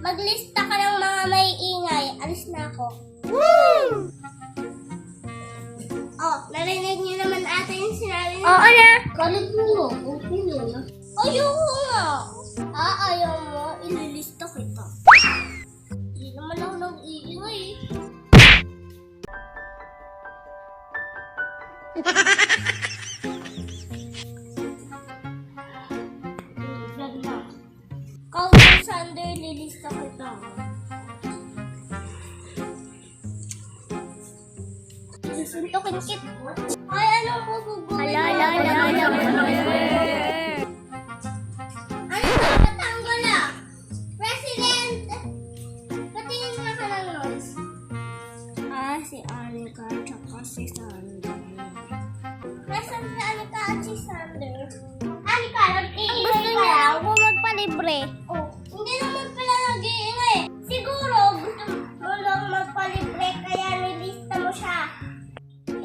maglista ka ng mga may ingay. Alis na ako. Oh, narinig niyo naman ata yung sinabi niya. Oo na. Galit mo, okay na. Ayoko nga. Ah, ayaw mo, ililista kita. Hindi naman ako nag-iingay. Sander, lilista kita. Susuntokin kita. Ay, anong pupuguin Ala, ala, ala, ala, ala. ano ba Batanggol ah? President! Patingin nga ka ng noise. Ah, si Anika tsaka si Sander.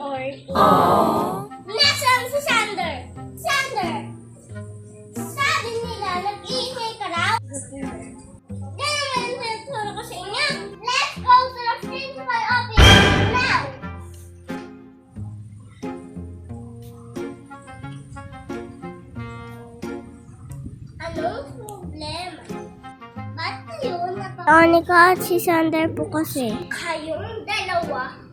Or, Nasaan si Sander? Sander! Sabi nila, nag-iingay ka raw? Ganyan naman yung tinuturo ko sa inyo. Let's go to the principal office now! Anong problema? Ba't kayo napag- Anika at si Sander po kasi. Kayong dalawa?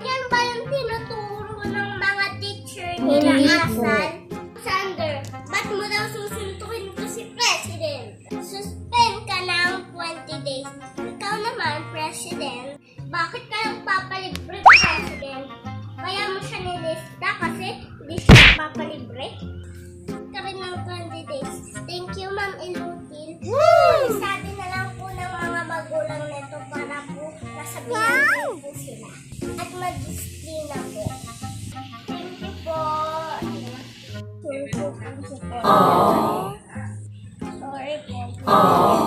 Yan ba yung tinuturo ng mga teacher nila Hindi po. Asan? Sander, ba't mo daw susuntukin ko si President? Suspend ka ng 20 days. Ikaw naman, President, bakit ka nagpapalibre, President? Kaya mo siya nilista kasi hindi siya nagpapalibre? Po sila. At mag-disiplina po. Thank you po. Sorry po. Sorry po.